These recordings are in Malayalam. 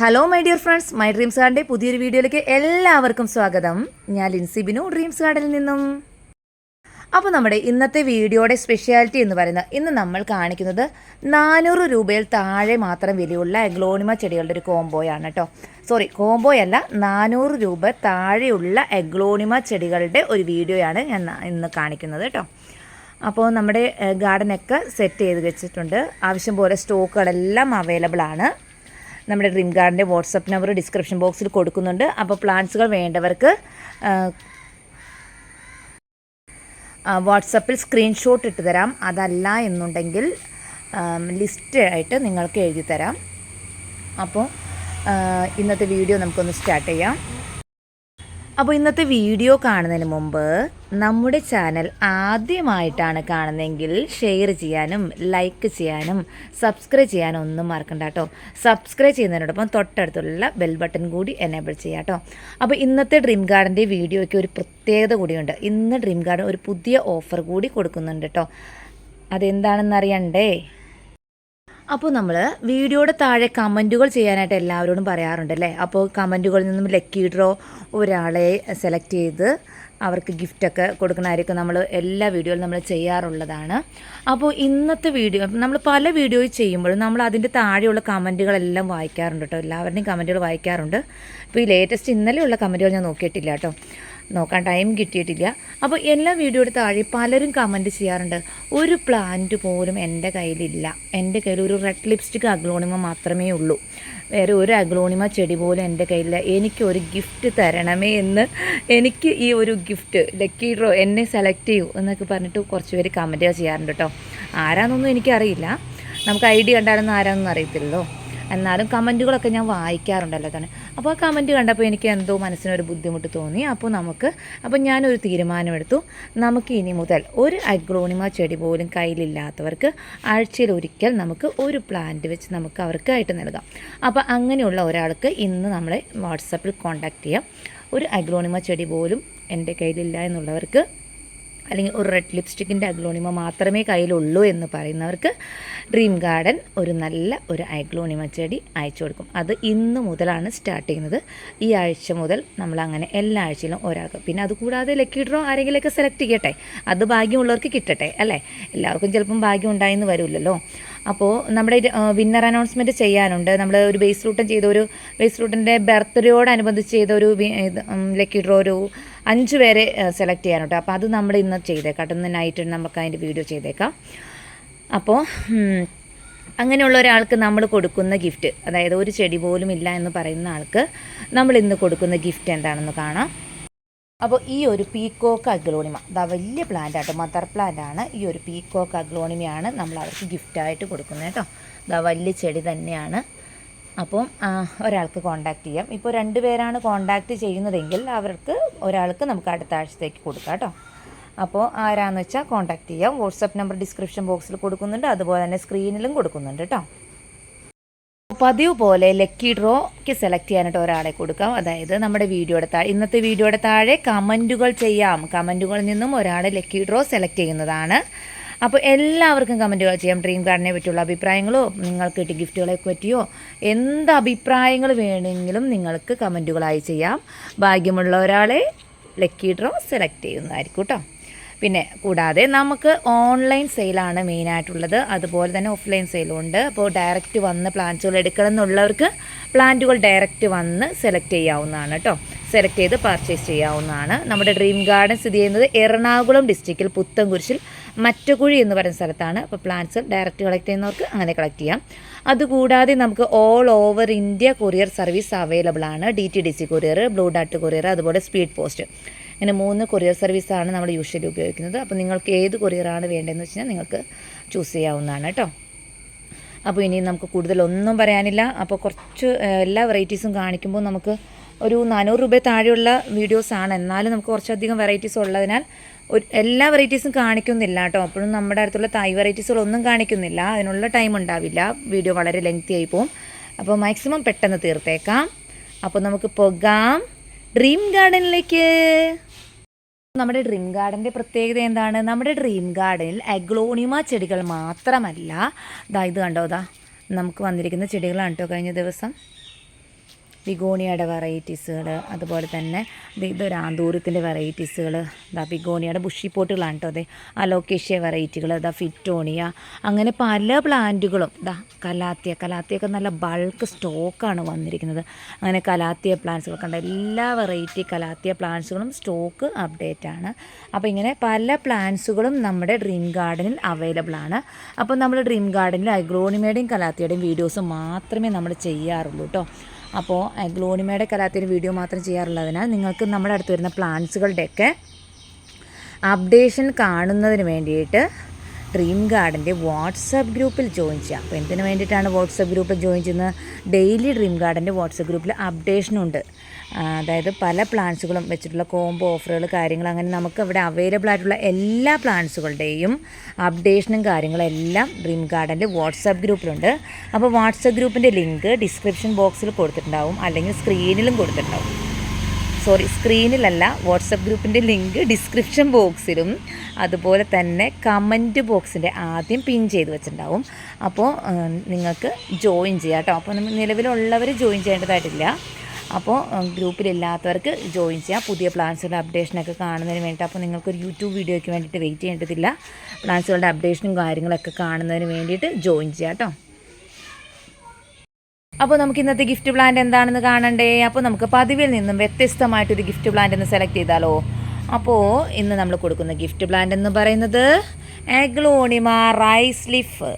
Hello my dear friends my dreams ഗാർഡിന്റെ പുതിയൊരു വീഡിയോയിലേക്ക് എല്ലാവർക്കും സ്വാഗതം. ഞാൻ ലിൻസി ബിനു ഡ്രീംസ് ഗാർഡിൽ നിന്നും. അപ്പോൾ നമ്മുടെ ഇന്നത്തെ വീഡിയോയുടെ സ്പെഷ്യാലിറ്റി എന്ന് പറയുന്നത് ഇന്ന് നമ്മൾ കാണിക്കുന്നത് നാനൂറ് രൂപയിൽ താഴെ മാത്രം വിലയുള്ള എഗ്ലോണിമ ചെടികളുടെ ഒരു കോംബോയാണ് കേട്ടോ സോറി കോംബോയല്ല നാനൂറ് രൂപ താഴെയുള്ള എഗ്ലോണിമ ചെടികളുടെ ഒരു വീഡിയോയാണ് ഞാൻ ഇന്ന് കാണിക്കുന്നത് കേട്ടോ അപ്പോൾ നമ്മുടെ ഗാർഡനൊക്കെ സെറ്റ് ചെയ്ത് വെച്ചിട്ടുണ്ട്. ആവശ്യം പോലെ സ്റ്റോക്കുകളെല്ലാം അവൈലബിൾ ആണ്. നമ്മുടെ ഡ്രീം ഗാർഡന്റെ വാട്സപ്പ് നമ്പർ ഡിസ്ക്രിപ്ഷൻ ബോക്സിൽ കൊടുക്കുന്നുണ്ട്. അപ്പോൾ പ്ലാന്റ്സുകൾ വേണ്ടവർക്ക് വാട്സപ്പിൽ സ്ക്രീൻഷോട്ട് ഇട്ട് തരാം. അതല്ല എന്നുണ്ടെങ്കിൽ ലിസ്റ്റ് ആയിട്ട് നിങ്ങൾക്ക് എഴുതി തരാം. അപ്പോൾ ഇന്നത്തെ വീഡിയോ നമുക്കൊന്ന് സ്റ്റാർട്ട് ചെയ്യാം. അപ്പോൾ ഇന്നത്തെ വീഡിയോ കാണുന്നതിന് മുമ്പ് നമ്മുടെ ചാനൽ ആദ്യമായിട്ടാണ് കാണുന്നതെങ്കിൽ ഷെയർ ചെയ്യാനും ലൈക്ക് ചെയ്യാനും സബ്സ്ക്രൈബ് ചെയ്യാനും ഒന്നും മറക്കണ്ട കേട്ടോ. സബ്സ്ക്രൈബ് ചെയ്യുന്നതിനോടൊപ്പം തൊട്ടടുത്തുള്ള ബെൽ ബട്ടൺ കൂടി എനേബിൾ ചെയ്യാം കേട്ടോ. അപ്പോൾ ഇന്നത്തെ ഡ്രീം ഗാർഡന്റെ വീഡിയോയ്ക്ക് ഒരു പ്രത്യേകത കൂടിയുണ്ട്. ഇന്ന് ഡ്രീം ഗാർഡൻ ഒരു പുതിയ ഓഫർ കൂടി കൊടുക്കുന്നുണ്ട് കേട്ടോ. അതെന്താണെന്ന് അറിയണ്ടേ അപ്പോൾ നമ്മൾ വീഡിയോയുടെ താഴെ കമന്റുകൾ ചെയ്യാനായിട്ട് എല്ലാവരോടും പറയാറുണ്ട് അല്ലേ അപ്പോൾ കമന്റുകളിൽ നിന്നും ലക്കി ഡ്രോ ഒരാളെ സെലക്ട് ചെയ്ത് അവർക്ക് ഗിഫ്റ്റൊക്കെ കൊടുക്കണമായിരിക്കും നമ്മൾ എല്ലാ വീഡിയോയിലും നമ്മൾ ചെയ്യാറുള്ളതാണ്. അപ്പോൾ ഇന്നത്തെ വീഡിയോ നമ്മൾ പല വീഡിയോ ചെയ്യുമ്പോഴും നമ്മൾ അതിന്റെ താഴെയുള്ള കമന്റുകളെല്ലാം വായിക്കാറുണ്ട് കേട്ടോ. എല്ലാവരുടെയും കമന്റുകൾ വായിക്കാറുണ്ട്. അപ്പോൾ ഈ ലേറ്റസ്റ്റ് ഇന്നലെയുള്ള കമന്റുകൾ ഞാൻ നോക്കിയിട്ടില്ല കേട്ടോ. നോക്കാൻ ടൈം കിട്ടിയിട്ടില്ല. അപ്പോൾ എല്ലാ വീഡിയോയുടെ താഴെ പലരും കമന്റ് ചെയ്യാറുണ്ട്. ഒരു പ്ലാന്റ് പോലും എന്റെ കയ്യിലില്ല. എന്റെ കയ്യിൽ ഒരു റെഡ് ലിപ്സ്റ്റിക് അഗ്ലോണിമ മാത്രമേ ഉള്ളൂ. വേറെ ഒരു അഗ്ലോണിമ ചെടി പോലും എന്റെ കയ്യിലില്ല. എനിക്ക് ഒരു ഗിഫ്റ്റ് തരണമേ എന്ന് എനിക്ക് ഈ ഒരു ഗിഫ്റ്റ് ലക്കി ഡ്രോ എന്നെ സെലക്ട് ചെയ്യൂ എന്നൊക്കെ പറഞ്ഞിട്ട് കുറച്ച് പേര് കമന്റ് ചെയ്യാറുണ്ട് കേട്ടോ. ആരാന്നൊന്നും എനിക്കറിയില്ല. നമുക്ക് ഐ ഡി കണ്ടാലൊന്നും ആരാന്നൊന്നും അറിയത്തില്ലല്ലോ. എന്നാലും കമന്റുകളൊക്കെ ഞാൻ വായിക്കാറുണ്ടല്ലോ തന്നെ. അപ്പോൾ ആ കമന്റ് കണ്ടപ്പോൾ എനിക്ക് എന്തോ മനസ്സിനൊരു ബുദ്ധിമുട്ട് തോന്നി. അപ്പോൾ നമുക്ക് അപ്പോൾ ഞാനൊരു തീരുമാനമെടുത്തു. നമുക്ക് ഇനി മുതൽ ഒരു അഗ്ലോണിമ ചെടി പോലും കയ്യിലില്ലാത്തവർക്ക് ആഴ്ചയിൽ ഒരിക്കൽ നമുക്ക് ഒരു പ്ലാന്റ് വെച്ച് നമുക്ക് അവർക്കായിട്ട് നൽകാം. അപ്പോൾ അങ്ങനെയുള്ള ഒരാൾക്ക് ഇന്ന് നമ്മളെ വാട്സപ്പിൽ കോൺടാക്റ്റ് ചെയ്യാം. ഒരു അഗ്ലോണിമ ചെടി പോലും എന്റെ കയ്യിലില്ല എന്നുള്ളവർക്ക് അല്ലെങ്കിൽ ഒരു റെഡ് ലിപ്സ്റ്റിക്കിന്റെ അഗ്ലോണിമ മാത്രമേ കയ്യിലുള്ളൂ എന്ന് പറയുന്നവർക്ക് ഡ്രീം ഗാർഡൻ ഒരു നല്ല ഒരു അഗ്ലോണിമ ചെടി അയച്ചു കൊടുക്കും. അത് ഇന്ന് മുതലാണ് സ്റ്റാർട്ട് ചെയ്യുന്നത്. ഈ ആഴ്ച മുതൽ നമ്മൾ അങ്ങനെ എല്ലാ ആഴ്ചയിലും ഒരാൾക്ക്. പിന്നെ അതുകൂടാതെ ലക്കി ഡ്രോ ആരെങ്കിലുമൊക്കെ സെലക്ട് ചെയ്യട്ടെ. അത് ഭാഗ്യമുള്ളവർക്ക് കിട്ടട്ടെ അല്ലേ? എല്ലാവർക്കും ചിലപ്പം ഭാഗ്യം ഉണ്ടായെന്ന് വരില്ലല്ലോ. അപ്പോൾ നമ്മുടെ വിന്നർ അനൗൺസ്മെന്റ് ചെയ്യാനുണ്ട്. നമ്മൾ ഒരു ബേസ് റൂട്ടൻ ചെയ്ത ഒരു ബേസ് റൂട്ടിന്റെ ബർത്ത്ഡേയോടനുബന്ധിച്ച് ചെയ്ത ഒരു ലക്കി ഡ്രോ ഒരു അഞ്ച് പേരെ സെലക്ട് ചെയ്യാനുണ്ട്. അപ്പോൾ അത് നമ്മൾ ഇന്ന് ചെയ്തേക്കാം. ഇന്ന് നൈറ്റ് നമുക്ക് അതിന്റെ വീഡിയോ ചെയ്തേക്കാം. അപ്പോൾ അങ്ങനെയുള്ള ഒരാൾക്ക് നമ്മൾ കൊടുക്കുന്ന ഗിഫ്റ്റ് അതായത് ഒരു ചെടി പോലും ഇല്ല എന്ന് പറയുന്ന ആൾക്ക് നമ്മൾ ഇന്ന് കൊടുക്കുന്ന ഗിഫ്റ്റ് എന്താണെന്ന് കാണാം. അപ്പോൾ ഈ ഒരു പീക്കോക്ക് അഗ്ലോണിമ ഇതാ വലിയ പ്ലാന്റ് ആട്ടോ മദർ പ്ലാന്റ് ആണ്. ഈ ഒരു പീക്കോക്ക് അഗ്ലോണിമയാണ് നമ്മൾ അവർക്ക് ഗിഫ്റ്റായിട്ട് കൊടുക്കുന്നത് കേട്ടോ. ഇതാ വലിയ ചെടി തന്നെയാണ്. അപ്പം ഒരാൾക്ക് കോണ്ടാക്ട് ചെയ്യാം. ഇപ്പോൾ രണ്ട് പേരാണ് കോണ്ടാക്ട് ചെയ്യുന്നതെങ്കിൽ അവർക്ക് ഒരാൾക്ക് നമുക്ക് അടുത്ത ആഴ്ചത്തേക്ക് കൊടുക്കാം കേട്ടോ. അപ്പോൾ ആരാന്ന് വെച്ചാൽ കോണ്ടാക്ട് ചെയ്യാം. വാട്സപ്പ് നമ്പർ ഡിസ്ക്രിപ്ഷൻ ബോക്സിൽ കൊടുക്കുന്നുണ്ട്. അതുപോലെ തന്നെ സ്ക്രീനിലും കൊടുക്കുന്നുണ്ട് കേട്ടോ. പതിവ് പോലെ ലക്കി ഡ്രോക്ക് സെലക്ട് ചെയ്യാനായിട്ട് ഒരാളെ കൊടുക്കാം. അതായത് നമ്മുടെ വീഡിയോയുടെ താഴെ ഇന്നത്തെ വീഡിയോയുടെ താഴെ കമന്റുകൾ ചെയ്യാം. കമന്റുകളിൽ നിന്നും ഒരാളെ ലക്കി ഡ്രോ സെലക്ട് ചെയ്യുന്നതാണ്. അപ്പോൾ എല്ലാവർക്കും കമന്റുകൾ ചെയ്യാം. ഡ്രീം ഗാർഡനെ പറ്റിയുള്ള അഭിപ്രായങ്ങളോ നിങ്ങൾക്ക് കിട്ടിയ ഗിഫ്റ്റുകളെ പറ്റിയോ എന്ത് അഭിപ്രായങ്ങൾ വേണമെങ്കിലും നിങ്ങൾക്ക് കമന്റുകളായി ചെയ്യാം. ഭാഗ്യമുള്ള ഒരാളെ ലക്കി ഡ്രോ സെലക്ട് ചെയ്യുന്നതായിരിക്കും കേട്ടോ. പിന്നെ കൂടാതെ നമുക്ക് ഓൺലൈൻ സെയിലാണ് മെയിനായിട്ടുള്ളത് അതുപോലെ തന്നെ ഓഫ്ലൈൻ സെയിലും ഉണ്ട്. അപ്പോൾ ഡയറക്റ്റ് വന്ന് പ്ലാന്റുകൾ എടുക്കണം എന്നുള്ളവർക്ക് പ്ലാന്റുകൾ ഡയറക്റ്റ് വന്ന് സെലക്ട് ചെയ്യാവുന്നതാണ് കേട്ടോ. സെലക്ട് ചെയ്ത് പർച്ചേസ് ചെയ്യാവുന്നതാണ്. നമ്മുടെ ഡ്രീം ഗാർഡൻ സ്ഥിതി ചെയ്യുന്നത് എറണാകുളം ഡിസ്ട്രിക്റ്റിൽ പുത്തൻകുരിശിൽ മറ്റക്കുഴി എന്ന് പറയുന്ന സ്ഥലത്താണ്. അപ്പോൾ പ്ലാന്റ്സ് ഡയറക്റ്റ് കളക്ട് ചെയ്യുന്നവർക്ക് അങ്ങനെ കളക്ട് ചെയ്യാം. അതുകൂടാതെ നമുക്ക് all over India courier service available ആണ്. D T D C courier blue dot courier അതുപോലെ സ്പീഡ് പോസ്റ്റ് ഇങ്ങനെ മൂന്ന് കൊറിയർ സർവീസാണ് നമ്മൾ യൂഷ്വലി ഉപയോഗിക്കുന്നത്. അപ്പോൾ നിങ്ങൾക്ക് ഏത് കൊറിയറാണ് വേണ്ടതെന്ന് വെച്ച് കഴിഞ്ഞാൽ നിങ്ങൾക്ക് ചൂസ് ചെയ്യാവുന്നതാണ് കേട്ടോ അപ്പോൾ ഇനി നമുക്ക് കൂടുതലൊന്നും പറയാനില്ല. അപ്പോൾ കുറച്ച് എല്ലാ വെറൈറ്റീസും കാണിക്കുമ്പോൾ നമുക്ക് ഒരു നാനൂറ് രൂപ താഴെയുള്ള വീഡിയോസാണ് എന്നാലും നമുക്ക് കുറച്ചധികം വെറൈറ്റീസ് ഉള്ളതിനാൽ ഒരു എല്ലാ വെറൈറ്റീസും കാണിക്കുന്നില്ല കേട്ടോ. അപ്പോഴും നമ്മുടെ അടുത്തുള്ള തായ് വെറൈറ്റീസുകളൊന്നും കാണിക്കുന്നില്ല. അതിനുള്ള ടൈം ഉണ്ടാവില്ല. വീഡിയോ വളരെ ലെങ്തി ആയി പോകും അപ്പോൾ മാക്സിമം പെട്ടെന്ന് തീർത്തേക്കാം. അപ്പോൾ നമുക്ക് പോകാം. ഡ്രീം ഗാർഡനിലേക്ക് നമ്മുടെ ഡ്രീം ഗാർഡന്റെ പ്രത്യേകത എന്താണ്? നമ്മുടെ ഡ്രീം ഗാർഡനിൽ അഗ്ലോണിമ ചെടികൾ മാത്രമല്ല. ഇതാ ഇത് കണ്ടോ ഇതാ നമുക്ക് വന്നിരിക്കുന്ന ചെടികളാണ് കേട്ടോ കഴിഞ്ഞ ദിവസം. ബിഗോണിയയുടെ വെറൈറ്റീസുകൾ അതുപോലെ തന്നെ ഇതൊരു ആന്തൂരത്തിന്റെ വെറൈറ്റീസുകൾ ഇതാ ബിഗോണിയയുടെ ബുഷി പോട്ടുകളാണ് കേട്ടോ അതെ അലോക്കേഷ്യ വെറൈറ്റികൾ ഇതാ ഫിറ്റോണിയ അങ്ങനെ പല പ്ലാന്റുകളും. ഇതാ കലാത്തിയ കലാത്തിയൊക്കെ നല്ല ബൾക്ക് സ്റ്റോക്കാണ് വന്നിരിക്കുന്നത്. അങ്ങനെ കലാത്തിയ പ്ലാന്റ്സുകൾ കണ്ട എല്ലാ വെറൈറ്റി കലാത്തിയ പ്ലാന്റ്സുകളും സ്റ്റോക്ക് അപ്ഡേറ്റ് ആണ്. അപ്പോൾ ഇങ്ങനെ പല പ്ലാന്റ്സുകളും നമ്മുടെ ഡ്രീം ഗാർഡനിൽ അവൈലബിൾ ആണ്. അപ്പോൾ നമ്മൾ ഡ്രീം ഗാർഡനിൽ അഗ്രോണിമയുടെയും കലാത്തിയുടെയും വീഡിയോസ് മാത്രമേ നമ്മൾ ചെയ്യാറുള്ളൂ കേട്ടോ. അപ്പോൾ ഗ്ലോണിമയുടെ കലാത്തിന് വീഡിയോ മാത്രം ചെയ്യാറുള്ളതിനാൽ നിങ്ങൾക്ക് നമ്മുടെ അടുത്ത് വരുന്ന പ്ലാന്റ്സുകളുടെയൊക്കെ അപ്ഡേഷൻ കാണുന്നതിന് വേണ്ടിയിട്ട് ഡ്രീം ഗാർഡന്റെ വാട്സപ്പ് ഗ്രൂപ്പിൽ ജോയിൻ ചെയ്യാം അപ്പോൾ എന്തിനു വേണ്ടിയിട്ടാണ് വാട്സപ്പ് ഗ്രൂപ്പിൽ ജോയിൻ ചെയ്യുന്നത്? ഡെയിലി ഡ്രീം ഗാർഡന്റെ വാട്സപ്പ് ഗ്രൂപ്പിൽ അപ്ഡേഷനുണ്ട്. അതായത് പല പ്ലാന്റ്സുകളും വെച്ചിട്ടുള്ള കോംബോ ഓഫറുകൾ കാര്യങ്ങൾ അങ്ങനെ നമുക്ക് ഇവിടെ അവൈലബിൾ ആയിട്ടുള്ള എല്ലാ പ്ലാന്റ്സുകളുടെയും അപ്ഡേഷനും കാര്യങ്ങളും എല്ലാം ഡ്രീം ഗാർഡന്റെ വാട്സപ്പ് ഗ്രൂപ്പിലുണ്ട്. അപ്പോൾ വാട്സപ്പ് ഗ്രൂപ്പിന്റെ ലിങ്ക് ഡിസ്ക്രിപ്ഷൻ ബോക്സിൽ കൊടുത്തിട്ടുണ്ടാവും അല്ലെങ്കിൽ സ്ക്രീനിലും കൊടുത്തിട്ടുണ്ടാവും. സോറി സ്ക്രീനിലല്ല വാട്സപ്പ് ഗ്രൂപ്പിന്റെ ലിങ്ക് ഡിസ്ക്രിപ്ഷൻ ബോക്സിലും അതുപോലെ തന്നെ കമന്റ് ബോക്സിന്റെ ആദ്യം പിൻ ചെയ്ത് വെച്ചിട്ടുണ്ടാവും. അപ്പോൾ നിങ്ങൾക്ക് ജോയിൻ ചെയ്യാം കേട്ടോ. അപ്പോൾ നിലവിലുള്ളവർ ജോയിൻ ചെയ്യേണ്ടതായിട്ടില്ല. അപ്പോൾ ഗ്രൂപ്പിലില്ലാത്തവർക്ക് ജോയിൻ ചെയ്യാം. പുതിയ പ്ലാൻസുകളുടെ അപ്ഡേഷനൊക്കെ കാണുന്നതിന് വേണ്ടിയിട്ട്. അപ്പോൾ നിങ്ങൾക്കൊരു യൂട്യൂബ് വീഡിയോയ്ക്ക് വേണ്ടിയിട്ട് വെയിറ്റ് ചെയ്യേണ്ടതില്ല. പ്ലാൻസുകളുടെ അപ്ഡേഷനും കാര്യങ്ങളൊക്കെ കാണുന്നതിന് വേണ്ടിയിട്ട് ജോയിൻ ചെയ്യാം കേട്ടോ. അപ്പോൾ നമുക്ക് ഇന്നത്തെ ഗിഫ്റ്റ് പ്ലാൻ എന്താണെന്ന് കാണണ്ടേ? അപ്പോൾ നമുക്ക് പതിവിൽ നിന്നും വ്യത്യസ്തമായിട്ടൊരു ഗിഫ്റ്റ് പ്ലാൻ ഒന്ന് സെലക്ട് ചെയ്താലോ? അപ്പോൾ ഇന്ന് നമ്മൾ കൊടുക്കുന്ന ഗിഫ്റ്റ് പ്ലാൻ എന്ന് പറയുന്നത് എഗ്ലോണിമ റൈസ് ലിഫ്.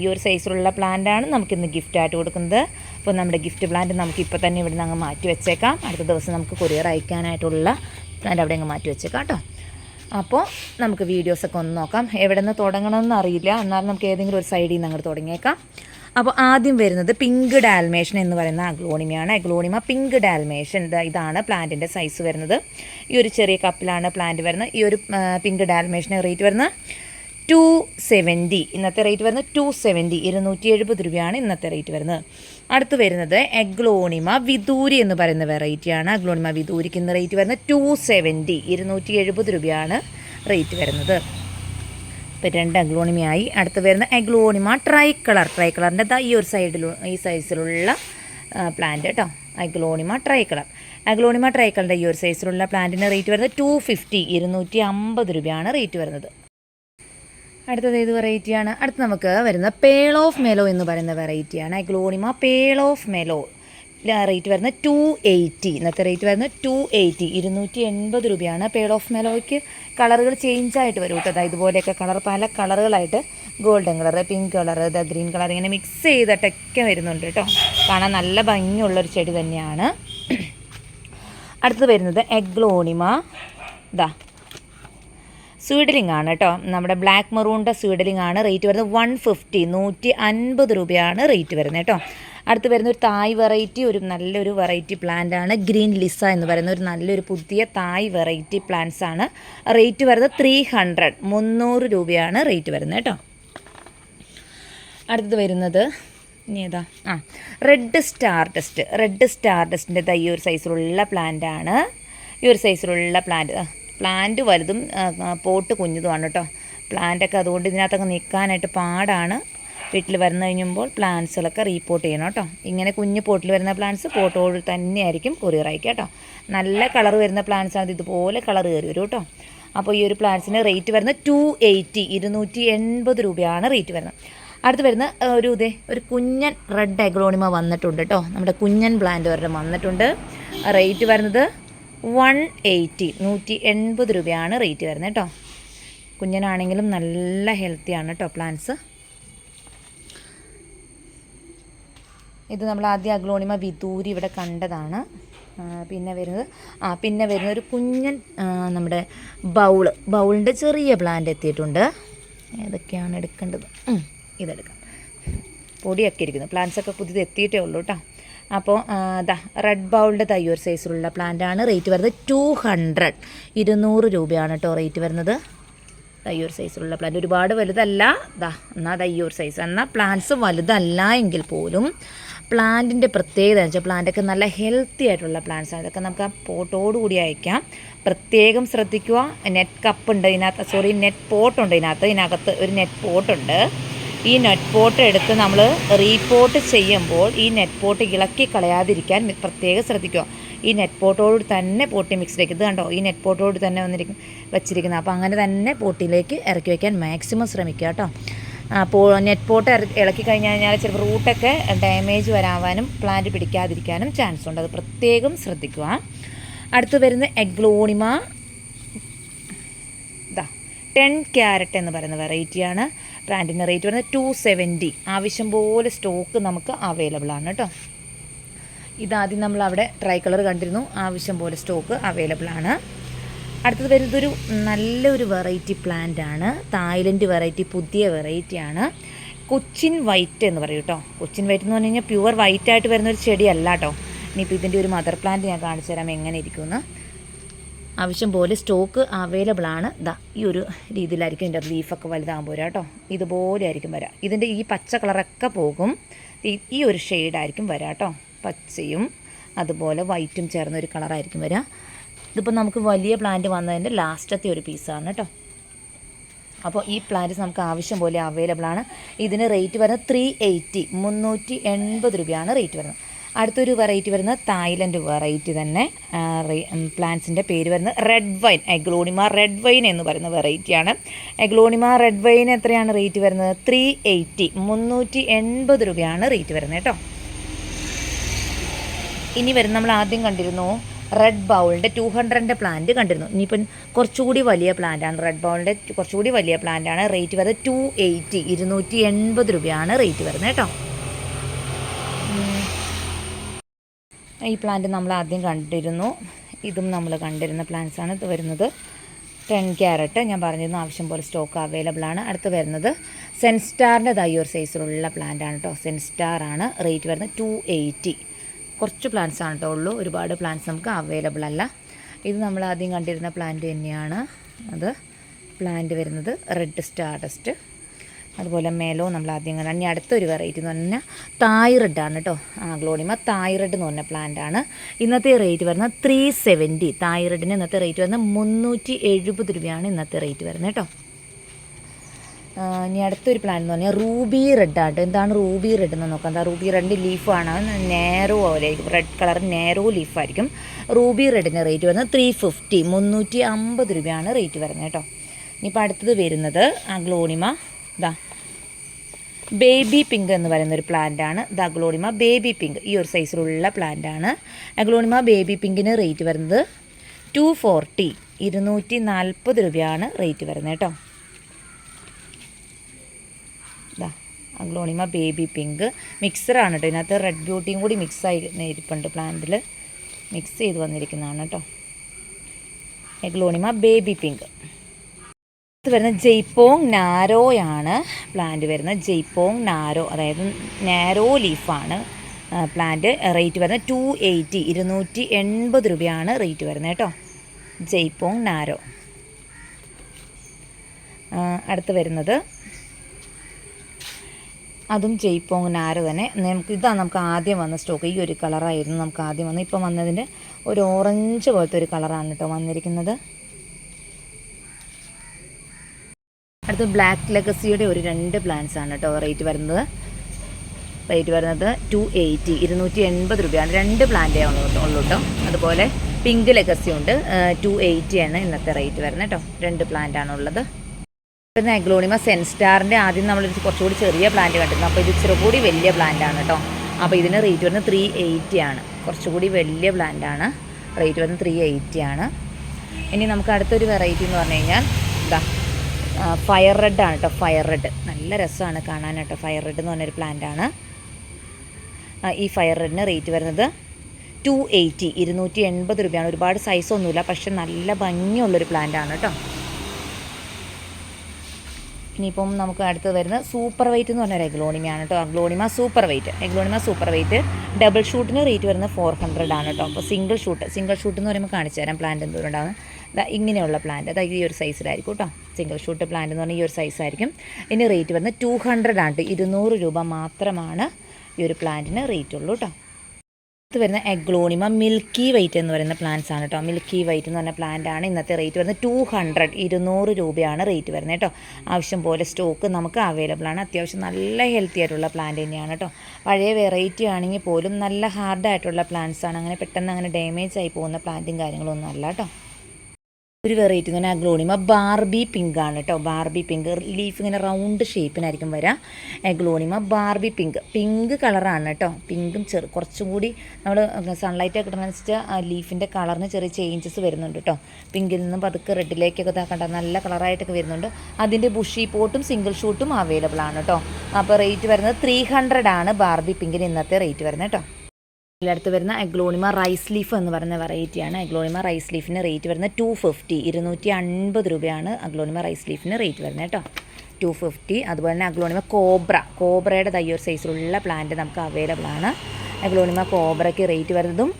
ഈ ഒരു സൈസിലുള്ള പ്ലാന്റാണ് നമുക്കിന്ന് ഗിഫ്റ്റായിട്ട് കൊടുക്കുന്നത്. അപ്പോൾ നമ്മുടെ ഗിഫ്റ്റ് പ്ലാന്റ് നമുക്ക് ഇപ്പോൾ തന്നെ ഇവിടെ നിന്ന് അങ്ങ് മാറ്റി വെച്ചേക്കാം. അടുത്ത ദിവസം നമുക്ക് കൊറിയർ അയക്കാനായിട്ടുള്ള പ്ലാന്റ് അവിടെ അങ്ങ് മാറ്റി വെച്ചേക്കാം കേട്ടോ. അപ്പോൾ നമുക്ക് വീഡിയോസൊക്കെ ഒന്ന് നോക്കാം. എവിടെ നിന്ന് തുടങ്ങണമെന്ന് അറിയില്ല. എന്നാലും നമുക്ക് ഏതെങ്കിലും ഒരു സൈഡിൽ നിന്ന് അങ്ങോട്ട് തുടങ്ങിയേക്കാം. അപ്പോൾ ആദ്യം വരുന്നത് പിങ്ക് ഡാൽമേഷൻ എന്ന് പറയുന്ന അഗ്ലോണിമയാണ് അഗ്ലോണിമ പിങ്ക് ഡാൽമേഷൻ ഇതാ ഇതാണ് പ്ലാന്റിന്റെ സൈസ് വരുന്നത്. ഈ ഒരു ചെറിയ കപ്പിലാണ് പ്ലാന്റ് വരുന്നത്. ഈ ഒരു പിങ്ക് ഡാൽമേഷന് റേറ്റ് വരുന്നത് ടു സെവന്റി ഇന്നത്തെ റേറ്റ് വരുന്നത് ടു സെവന്റി ഇരുന്നൂറ്റി എഴുപത് രൂപയാണ് ഇന്നത്തെ റേറ്റ് വരുന്നത്. അടുത്ത് വരുന്നത് എഗ്ലോണിമ വിദൂരി എന്ന് പറയുന്ന വെറൈറ്റിയാണ് അഗ്ലോണിമ വിദൂരിക്ക് ഇന്ന് റേറ്റ് വരുന്നത് ടു സെവന്റി ഇരുന്നൂറ്റി എഴുപത് രൂപയാണ് റേറ്റ് വരുന്നത്. ഇപ്പം രണ്ട് അഗ്ലോണിമയായി. അടുത്ത് വരുന്ന എഗ്ലോണിമ ട്രൈ കളർ ട്രൈ കളറിന്റെ ഈ ഒരു സൈഡിൽ ഈ സൈസിലുള്ള പ്ലാന്റ് കേട്ടോ aglaonema tri colour aglaonema tri കളറിന്റെ ഈ ഒരു സൈസിലുള്ള പ്ലാന്റിന്റെ റേറ്റ് വരുന്നത് ടു ഫിഫ്റ്റി ഇരുന്നൂറ്റി അമ്പത് രൂപയാണ് റേറ്റ് വരുന്നത്. അടുത്തത് ഏത് വെറൈറ്റിയാണ് അടുത്ത് നമുക്ക് വരുന്ന പേൾ ഓഫ് മെലോ എന്ന് പറയുന്ന വെറൈറ്റിയാണ് aglaonema pearl of mellow rate വരുന്നത് ടു എയ്റ്റി ഇന്നത്തെ റേറ്റ് വരുന്നത് ടു എയ്റ്റി ഇരുന്നൂറ്റി എൺപത് രൂപയാണ് പേൾ ഓഫ് മെലോയ്ക്ക് കളറുകൾ ചേഞ്ച് ആയിട്ട് വരും കേട്ടോ. അതായത് ഇതുപോലെയൊക്കെ കളർ പല കളറുകളായിട്ട് golden colour pink colour the green colour ഇങ്ങനെ മിക്സ് ചെയ്തിട്ടൊക്കെ വരുന്നുണ്ട് കേട്ടോ. കാണാൻ നല്ല ഭംഗിയുള്ളൊരു ചെടി തന്നെയാണ്. അടുത്തത് വരുന്നത് എഗ്ലോണിമ ഇതാ സ്വീഡലിംഗ് ആണ് കേട്ടോ. നമ്മുടെ ബ്ലാക്ക് മെറൂണിന്റെ സ്വീഡലിംഗ് ആണ് റേറ്റ് വരുന്നത് വൺ ഫിഫ്റ്റി നൂറ്റി അൻപത് രൂപയാണ് റേറ്റ് വരുന്നത് കേട്ടോ. അടുത്ത് വരുന്ന ഒരു തായ് വെറൈറ്റി ഒരു നല്ലൊരു വെറൈറ്റി പ്ലാന്റ് ആണ് ഗ്രീൻ ലിസ എന്ന് പറയുന്ന ഒരു നല്ലൊരു പുതിയ തായ് വെറൈറ്റി പ്ലാന്റ്സ് ആണ്. റേറ്റ് വരുന്നത് ത്രീ ഹൺഡ്രഡ് മുന്നൂറ് രൂപയാണ് റേറ്റ് വരുന്നത് കേട്ടോ. അടുത്തത് വരുന്നത് ഇനി ഏതാ? ആ red star test red star ടെസ്റ്റിന്റെ ഈ ഒരു സൈസിലുള്ള പ്ലാന്റ് ആണ്. ഈ ഒരു സൈസിലുള്ള പ്ലാന്റ് പ്ലാന്റ് വലുതും പോട്ട് കുഞ്ഞതുമാണ് കേട്ടോ പ്ലാന്റൊക്കെ അതുകൊണ്ട് ഇതിനകത്തൊക്കെ നിൽക്കാനായിട്ട് പാടാണ്. വീട്ടിൽ വരുന്ന കഴിയുമ്പോൾ പ്ലാന്റ്സുകളൊക്കെ റീപ്പോർട്ട് ചെയ്യണം കേട്ടോ ഇങ്ങനെ കുഞ്ഞ് പോട്ടിൽ വരുന്ന പ്ലാന്റ്സ് പോട്ടോട് തന്നെയായിരിക്കും കൊറിയർ അയക്കുക കേട്ടോ നല്ല കളർ വരുന്ന പ്ലാന്റ്സ് ആണ് ഇതുപോലെ കളർ കയറി വരും കേട്ടോ അപ്പോൾ ഈ ഒരു പ്ലാന്റ്സിന് റേറ്റ് വരുന്നത് ടു എയ്റ്റി ഇരുന്നൂറ്റി എൺപത് രൂപയാണ് റേറ്റ് വരുന്നത്. അടുത്ത് വരുന്ന ഒരു ഇതേ ഒരു കുഞ്ഞൻ റെഡ് അഗ്രോണിമ വന്നിട്ടുണ്ട് കേട്ടോ നമ്മുടെ കുഞ്ഞൻ പ്ലാന്റ് ഒരെണ്ണം വന്നിട്ടുണ്ട്. റേറ്റ് വരുന്നത് വൺ എയ്റ്റി നൂറ്റി എൺപത് രൂപയാണ് റേറ്റ് വരുന്നത് കേട്ടോ. കുഞ്ഞനാണെങ്കിലും നല്ല ഹെൽത്തിയാണ് കേട്ടോ പ്ലാന്റ്സ്. ഇത് നമ്മൾ ആദ്യം അഗ്ലോണിമ വിദൂരി ഇവിടെ കണ്ടതാണ്. പിന്നെ വരുന്നത് ആ പിന്നെ വരുന്ന ഒരു കുഞ്ഞൻ നമ്മുടെ ബൗൾ. ബൗളിന്റെ ചെറിയ പ്ലാന്റ് എത്തിയിട്ടുണ്ട്. ഏതൊക്കെയാണ് എടുക്കേണ്ടത്? ഇതെടുക്കാം. പൊടിയൊക്കെ ഇരിക്കുന്നു. പ്ലാന്റ്സൊക്കെ പുതിയത് എത്തിയിട്ടേ ഉള്ളൂ കേട്ടോ. അപ്പോൾ ദാ റെഡ് ബൗളിന്റെ തയ്യൂർ സൈസിലുള്ള പ്ലാന്റാണ് റേറ്റ് വരുന്നത് ടു ഹൺഡ്രഡ് ഇരുന്നൂറ് രൂപയാണ് കേട്ടോ റേറ്റ് വരുന്നത്. തയ്യൂർ സൈസിലുള്ള പ്ലാന്റ് ഒരുപാട് വലുതല്ല. ദാ എന്നാൽ തയ്യൂർ സൈസ് എന്നാൽ പ്ലാന്റ്സ് വലുതല്ല എങ്കിൽ പോലും പ്ലാന്റിന്റെ പ്രത്യേകത എന്ന് വെച്ചാൽ പ്ലാന്റൊക്കെ നല്ല ഹെൽത്തി ആയിട്ടുള്ള പ്ലാന്റ്സ് ആണ്. ഇതൊക്കെ നമുക്ക് ആ പോട്ടോട് കൂടി അയക്കാം. പ്രത്യേകം ശ്രദ്ധിക്കുക. നെറ്റ് കപ്പ് ഉണ്ട് ഇതിനകത്ത്. സോറി നെറ്റ് പോട്ടുണ്ട് ഇതിനകത്ത്. ഇതിനകത്ത് ഒരു നെറ്റ് പോട്ടുണ്ട് ഈ നെറ്റ് പോട്ട് എടുത്ത് നമ്മൾ റീപോട്ട് ചെയ്യുമ്പോൾ ഈ നെറ്റ് പോട്ട് ഇളക്കി കളയാതിരിക്കാൻ പ്രത്യേകം ശ്രദ്ധിക്കുക. ഈ നെറ്റ് പോട്ടോട് തന്നെ പോട്ടി മിക്സിലേക്ക് ഇത് കണ്ടോ? ഈ നെറ്റ് പോട്ടോട് തന്നെ വന്നിരിക്കും വെച്ചിരിക്കുന്നത്. അപ്പോൾ അങ്ങനെ തന്നെ പോട്ടിയിലേക്ക് ഇറക്കി വയ്ക്കാൻ മാക്സിമം ശ്രമിക്കുക കേട്ടോ. അപ്പോൾ നെറ്റ് പോട്ട് ഇളക്കി കഴിഞ്ഞ് കഴിഞ്ഞാൽ ചിലപ്പോൾ റൂട്ടൊക്കെ ഡാമേജ് വരാവാനും പ്ലാന്റ് പിടിക്കാതിരിക്കാനും ചാൻസ് ഉണ്ട്. അത് പ്രത്യേകം ശ്രദ്ധിക്കുക. അടുത്ത് വരുന്ന എഗ്ലോണിമ ഇതാ ടെൻ ക്യാരറ്റ് എന്ന് പറയുന്ന വെറൈറ്റിയാണ് പ്ലാന്റിന്റെ റേറ്റ് വരുന്നത് ടു സെവന്റി ആവശ്യം പോലെ സ്റ്റോക്ക് നമുക്ക് അവൈലബിൾ ആണ് കേട്ടോ. ഇതാദ്യം നമ്മൾ അവിടെ ട്രൈ കളർ കണ്ടിരുന്നു. ആവശ്യം പോലെ സ്റ്റോക്ക് അവൈലബിൾ ആണ്. അടുത്തത് വരുന്നതൊരു നല്ലൊരു വെറൈറ്റി പ്ലാന്റ് ആണ്. തായ്ലൻഡ് വെറൈറ്റി പുതിയ വെറൈറ്റി ആണ്. കൊച്ചിൻ വൈറ്റ് എന്ന് പറയും കേട്ടോ. കൊച്ചിൻ വൈറ്റ് എന്ന് പറഞ്ഞു കഴിഞ്ഞാൽ പ്യുവർ വൈറ്റ് ആയിട്ട് വരുന്ന ഒരു ചെടിയല്ല കേട്ടോ. ഇനിയിപ്പോൾ ഇതിന്റെ ഒരു മദർ പ്ലാന്റ് ഞാൻ കാണിച്ചു തരാം എങ്ങനെ ഇരിക്കുമെന്ന്. ആവശ്യം പോലെ സ്റ്റോക്ക് അവൈലബിൾ ആണ്. ദാ ഈ ഒരു രീതിയിലായിരിക്കും ഇതിന്റെ ലീഫൊക്കെ വലുതാകുമ്പോൾ വരാം കേട്ടോ. ഇതുപോലെ ആയിരിക്കും വരാം ഇതിന്റെ ഈ പച്ച കളറൊക്കെ പോകും. ഈ ഒരു ഷെയ്ഡായിരിക്കും വരാം കേട്ടോ. പച്ചയും അതുപോലെ വൈറ്റും ചേർന്ന ഒരു കളറായിരിക്കും വരിക. ഇതിപ്പോൾ നമുക്ക് വലിയ പ്ലാന്റ് വന്നതിന്റെ ലാസ്റ്റത്തെ ഒരു പീസാണ് കേട്ടോ. അപ്പോൾ ഈ പ്ലാന്റ്സ് നമുക്ക് ആവശ്യം പോലെ അവൈലബിൾ ആണ്. ഇതിന് റേറ്റ് വരുന്നത് ത്രീ എയ്റ്റി മുന്നൂറ്റി എൺപത് രൂപയാണ് റേറ്റ് വരുന്നത്. അടുത്തൊരു വെറൈറ്റി വരുന്ന തായ്ലൻഡ് വെറൈറ്റി തന്നെ പ്ലാന്റ്സിന്റെ പേര് വരുന്നത് red wine aglaonema red wine എന്ന് പറയുന്ന വെറൈറ്റിയാണ് എഗ്ലോണിമ റെഡ് വൈൻ എത്രയാണ് റേറ്റ് വരുന്നത്? ത്രീ എയ്റ്റി മുന്നൂറ്റി എൺപത് രൂപയാണ് റേറ്റ് വരുന്നത് കേട്ടോ. ഇനി വരുന്ന നമ്മൾ ആദ്യം കണ്ടിരുന്നു റെഡ് ബൗളിന്റെ ടു ഹൺഡ്രഡിന്റെ പ്ലാന്റ് കണ്ടിരുന്നു. ഇനിയിപ്പം കുറച്ചുകൂടി വലിയ പ്ലാന്റാണ് റെഡ് ബൗളിന്റെ കുറച്ചുകൂടി വലിയ പ്ലാന്റാണ് റേറ്റ് വരുന്നത് ടു എയ്റ്റി ഇരുന്നൂറ്റി എൺപത് രൂപയാണ് റേറ്റ് വരുന്നത് കേട്ടോ. ഈ പ്ലാന്റ് നമ്മൾ ആദ്യം കണ്ടിരുന്നു. ഇതും നമ്മൾ കണ്ടിരുന്ന പ്ലാന്റ്സ് ആണ്. ഇത് വരുന്നത് ടെൻ ക്യാരറ്റ് ഞാൻ പറഞ്ഞിരുന്നു ആവശ്യം പോലെ സ്റ്റോക്ക് അവൈലബിൾ ആണ്. അടുത്ത് വരുന്നത് സെൻസ്റ്റാറിന്റെ തയ്യൂർ സൈസിലുള്ള പ്ലാന്റ് ആണ് കേട്ടോ സെൻസ്റ്റാർ ആണ്. റേറ്റ് വരുന്നത് ടു എയ്റ്റി കുറച്ച് പ്ലാന്റ്സ് ആണ് കേട്ടോ ഉള്ളൂ. ഒരുപാട് പ്ലാന്റ്സ് നമുക്ക് അവൈലബിൾ അല്ല. ഇത് നമ്മൾ ആദ്യം കണ്ടിരുന്ന പ്ലാന്റ് തന്നെയാണ്. അത് പ്ലാന്റ് വരുന്നത് റെഡ് സ്റ്റാർഡസ്റ്റ് അതുപോലെ മേലോ നമ്മൾ ആദ്യം കാണാം. ഇനി അടുത്തൊരു വെറൈറ്റി എന്ന് പറഞ്ഞാൽ തായ് റെഡ് ആണ് കേട്ടോ ഗ്ലോണിമ തായ് റെഡ് എന്ന് പറഞ്ഞ പ്ലാന്റ് ആണ്. ഇന്നത്തെ റേറ്റ് വരുന്നത് ത്രീ സെവന്റി തായ് റെഡിന് ഇന്നത്തെ റേറ്റ് വരുന്നത് മുന്നൂറ്റി എഴുപത് രൂപയാണ് ഇന്നത്തെ റേറ്റ് വരുന്നത് കേട്ടോ ഇനി അടുത്തൊരു പ്ലാൻ എന്ന് പറഞ്ഞാൽ റൂബി റെഡ് ആട്ടോ എന്താണ് റൂബി റെഡ് എന്ന് നോക്കാം. എന്താ റൂബി റെഡ് ലീഫാണ് നേരോ പോലെ റെഡ് കളർ നേരോ ലീഫായിരിക്കും റൂബി റെഡിന്റെ റേറ്റ് വരുന്നത് ത്രീ ഫിഫ്റ്റി മുന്നൂറ്റി അമ്പത് രൂപയാണ് റേറ്റ് വരുന്നത് കേട്ടോ ഇനിയിപ്പോൾ അടുത്തത് വരുന്നത് അഗ്ലോണിമ ഇതാ ബേബി പിങ്ക് എന്ന് പറയുന്ന ഒരു പ്ലാന്റ് ആണ്. ദ അഗ്ലോണിമ ബേബി പിങ്ക് ഈ ഒരു സൈസിലുള്ള പ്ലാന്റ് ആണ്. അഗ്ലോണിമ ബേബി പിങ്കിന് റേറ്റ് വരുന്നത് ടു ഫോർട്ടി ഇരുന്നൂറ്റി നാൽപ്പത് രൂപയാണ് റേറ്റ് വരുന്നത് കേട്ടോ. അഗ്ലോണിമ ബേബി പിങ്ക് മിക്സറാണ് കേട്ടോ. ഇതിനകത്ത് റെഡ് ബ്യൂട്ടിയും കൂടി മിക്സ് ആയി ഇരിപ്പുണ്ട് പ്ലാന്റിൽ മിക്സ് ചെയ്ത് വന്നിരിക്കുന്നതാണ് കേട്ടോ. എഗ്ലോണിമ ബേബി പിങ്ക് ഇത് വരുന്നത് ജയ്പോങ് നാരോയാണ് പ്ലാന്റ് വരുന്നത് ജയ്പോങ് നാരോ അതായത് നാരോ ലീഫാണ് പ്ലാന്റ് റേറ്റ് വരുന്നത് ടു എയ്റ്റി ഇരുന്നൂറ്റി എൺപത് രൂപയാണ് റേറ്റ് വരുന്നത് കേട്ടോ. Jaipong narrow. അടുത്ത് വരുന്നത് അതും ജയ്പോങ് നാരോ തന്നെ. നമുക്ക് ഇതാണ് നമുക്ക് ആദ്യം വന്ന സ്റ്റോക്ക് ഈ ഒരു കളറായിരുന്നു നമുക്ക് ആദ്യം വന്നത്. ഇപ്പം വന്നതിന്റെ ഒരു ഓറഞ്ച് പോലത്തെ ഒരു കളറാണ് കേട്ടോ വന്നിരിക്കുന്നത്. അടുത്ത് ബ്ലാക്ക് ലെഗസിയുടെ ഒരു രണ്ട് പ്ലാൻസ് ആണ് കേട്ടോ റേറ്റ് വരുന്നത്. റേറ്റ് വരുന്നത് ടു എയ്റ്റി ഇരുന്നൂറ്റി എൺപത് രൂപയാണ്. രണ്ട് പ്ലാന്റേ ഉള്ളൂ ഉള്ളൂ കേട്ടോ അതുപോലെ പിങ്ക് ലെഗസി ഉണ്ട്. ടു എയ്റ്റി ആണ് ഇന്നത്തെ റേറ്റ് വരുന്നത് കേട്ടോ രണ്ട് പ്ലാന്റ് ആണുള്ളത് പിന്നെ എഗ്ലോണിമ സെൻസ്റ്റാറിന്റെ ആദ്യം നമ്മൾ കുറച്ചുകൂടി ചെറിയ പ്ലാന്റ് കണ്ടിരുന്നു. അപ്പോൾ ഇത് ഇച്ചിരി കൂടി വലിയ പ്ലാന്റ് ആണ് കേട്ടോ അപ്പോൾ ഇതിന് റേറ്റ് വരുന്നത് ത്രീ എയ്റ്റി ആണ്. കുറച്ചുകൂടി വലിയ പ്ലാന്റ് ആണ് റേറ്റ് വരുന്നത് ത്രീ എയ്റ്റി ആണ്. ഇനി നമുക്ക് അടുത്തൊരു വെറൈറ്റി എന്ന് പറഞ്ഞു കഴിഞ്ഞാൽ ഇതാ ഫയർ റെഡ് ആണ് കേട്ടോ ഫയർ റെഡ് നല്ല രസമാണ് കാണാൻ കേട്ടോ ഫയർ റെഡ് എന്ന് പറഞ്ഞൊരു പ്ലാന്റ് ആണ്. ഈ ഫയർ റെഡിന് റേറ്റ് വരുന്നത് ടു എയ്റ്റി ഇരുന്നൂറ്റി എൺപത് രൂപയാണ്. ഒരുപാട് സൈസൊന്നുമില്ല പക്ഷെ നല്ല ഭംഗിയുള്ളൊരു പ്ലാന്റ് ആണ് കേട്ടോ ഇനിയിപ്പം നമുക്ക് അടുത്ത് വരുന്നത് സൂപ്പർ വെയിറ്റ് എന്ന് പറഞ്ഞൊരു എഗ്ലോണിമയാണ് കേട്ടോ. Aglaonema super white. Aglaonema super white. Double ഷൂട്ടിന് റേറ്റ് വരുന്നത് ഫോർ ഹൺഡ്രഡ് ആണ് കേട്ടോ. അപ്പോൾ സിംഗിൾ ഷൂട്ട് സിംഗിൾ ഷൂട്ട് എന്ന് പറയുമ്പോൾ കാണിച്ചു തരാം. പ്ലാന്റ് എന്തോരം ഉണ്ടാകുന്നത് ഇങ്ങനെയുള്ള പ്ലാന്റ് അതായത് ഈ ഒരു സൈസിലായിരിക്കും കേട്ടോ. സിംഗിൾ ഷൂട്ട് പ്ലാന്റ് എന്ന് പറഞ്ഞാൽ ഈ ഒരു സൈസായിരിക്കും ഇനി റേറ്റ് വരുന്നത് ടു ഹൺഡ്രഡ് ആണ് ഇരുന്നൂറ് രൂപ മാത്രമാണ് ഈ ഒരു പ്ലാന്റിന് റേറ്റ് ഉള്ളൂ കേട്ടോ. ഇത് വരുന്ന എഗ്ലോണിമ മിൽക്കി വൈറ്റ് എന്ന് പറയുന്ന പ്ലാന്റ്സ് ആണ് കേട്ടോ മിൽക്കി വൈറ്റ് എന്ന് പറഞ്ഞ പ്ലാന്റ് ആണ് ഇന്നത്തെ റേറ്റ് വരുന്നത് ടു ഹൺഡ്രഡ് ഇരുന്നൂറ് രൂപയാണ് റേറ്റ് വരുന്നത് കേട്ടോ ആവശ്യം പോലെ സ്റ്റോക്ക് നമുക്ക് അവൈലബിൾ ആണ്. അത്യാവശ്യം നല്ല ഹെൽത്തി ആയിട്ടുള്ള പ്ലാന്റ് തന്നെയാണ് കേട്ടോ പഴയ വെറൈറ്റി ആണെങ്കിൽ പോലും നല്ല ഹാർഡായിട്ടുള്ള പ്ലാന്റ്സ് ആണ്. അങ്ങനെ പെട്ടെന്ന് അങ്ങനെ ഡാമേജ് ആയി പോകുന്ന പ്ലാന്റും കാര്യങ്ങളൊന്നും അല്ല കേട്ടോ ഒരു വെറൈറ്റി എന്ന് പറഞ്ഞാൽ അഗ്ലോണിമ ബാർബി പിങ്ക് ആണ് കേട്ടോ ബാർബി പിങ്ക് ലീഫ് ഇങ്ങനെ റൗണ്ട് ഷേപ്പിനായിരിക്കും വരാം. അഗ്ലോണിമ ബാർബി പിങ്ക് പിങ്ക് കളറാണ് കേട്ടോ പിങ്കും ചെറു കുറച്ചും കൂടി നമ്മൾ സൺലൈറ്റ് ഒക്കെ ആ ലീഫിന്റെ കളറിന് ചെറിയ ചേഞ്ചസ് വരുന്നുണ്ട് കേട്ടോ പിങ്കിൽ നിന്നും പതുക്കെ റെഡിലേക്കൊക്കെ ഇതാക്കണ്ട നല്ല കളറായിട്ടൊക്കെ വരുന്നുണ്ട്. അതിന്റെ ബുഷി പോട്ടും സിംഗിൾ ഷൂട്ടും അവൈലബിൾ ആണ് കേട്ടോ അപ്പോൾ റേറ്റ് വരുന്നത് ത്രീ ഹൺഡ്രഡ് ആണ് ബാർബി പിങ്കിന് ഇന്നത്തെ റേറ്റ് വരുന്നത് കേട്ടോ ഇതിലടുത്ത് വരുന്ന എഗ്ലോണിമ റൈസ് ലീഫ് എന്ന് പറയുന്ന വെറൈറ്റിയാണ് എഗ്ലോണിമ റൈസ് ലീഫിന് റേറ്റ് വരുന്നത് ടു ഫിഫ്റ്റി ഇരുന്നൂറ്റി അൻപത് രൂപയാണ് അഗ്ലോണിമ റൈസ് ലീഫിന് റേറ്റ് വരുന്നത് കേട്ടോ. ടു ഫിഫ്റ്റി അതുപോലെ തന്നെ അഗ്ലോണിമ കോബ്ര കോബ്രയുടെ തയ്യൊരു സൈസിലുള്ള പ്ലാന്റ് നമുക്ക് അവൈലബിൾ ആണ്. അഗ്ലോണിമ കോബ്രയ്ക്ക് റേറ്റ് വരുന്നതും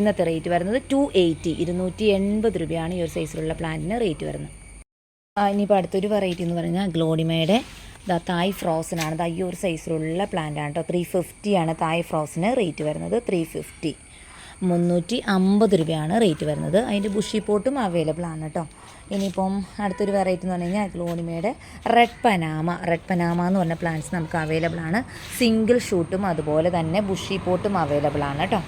ഇന്നത്തെ റേറ്റ് വരുന്നത് ടു എയ്റ്റി ഇരുന്നൂറ്റി എൺപത് രൂപയാണ് ഈ ഒരു സൈസിലുള്ള പ്ലാന്റിന് റേറ്റ് വരുന്നത്. ഇനിയിപ്പോൾ അടുത്തൊരു വെറൈറ്റി എന്ന് പറഞ്ഞാൽ ഗ്ലോണിമയുടെ ദാ തായ് ഫ്രോസൺ ആണ് ദാ ഈ ഒരു സൈസിലുള്ള പ്ലാന്റ് ആണ് കേട്ടോ ത്രീ ഫിഫ്റ്റി ആണ് തായ് ഫ്രോസിന് റേറ്റ് വരുന്നത്. ത്രീ ഫിഫ്റ്റി മുന്നൂറ്റി അമ്പത് രൂപയാണ് റേറ്റ് വരുന്നത്. അതിന്റെ ബുഷി പോട്ടും അവൈലബിൾ ആണ് കേട്ടോ ഇനിയിപ്പം അടുത്തൊരു വെറൈറ്റി എന്ന് പറഞ്ഞു കഴിഞ്ഞാൽ ക്ലോണിമയുടെ റെഡ് പനാമ റെഡ് പനാമ എന്ന് പറഞ്ഞ പ്ലാന്റ്സ് നമുക്ക് അവൈലബിൾ ആണ്. സിംഗിൾ ഷൂട്ടും അതുപോലെ തന്നെ ബുഷി പോട്ടും അവൈലബിൾ ആണ് കേട്ടോ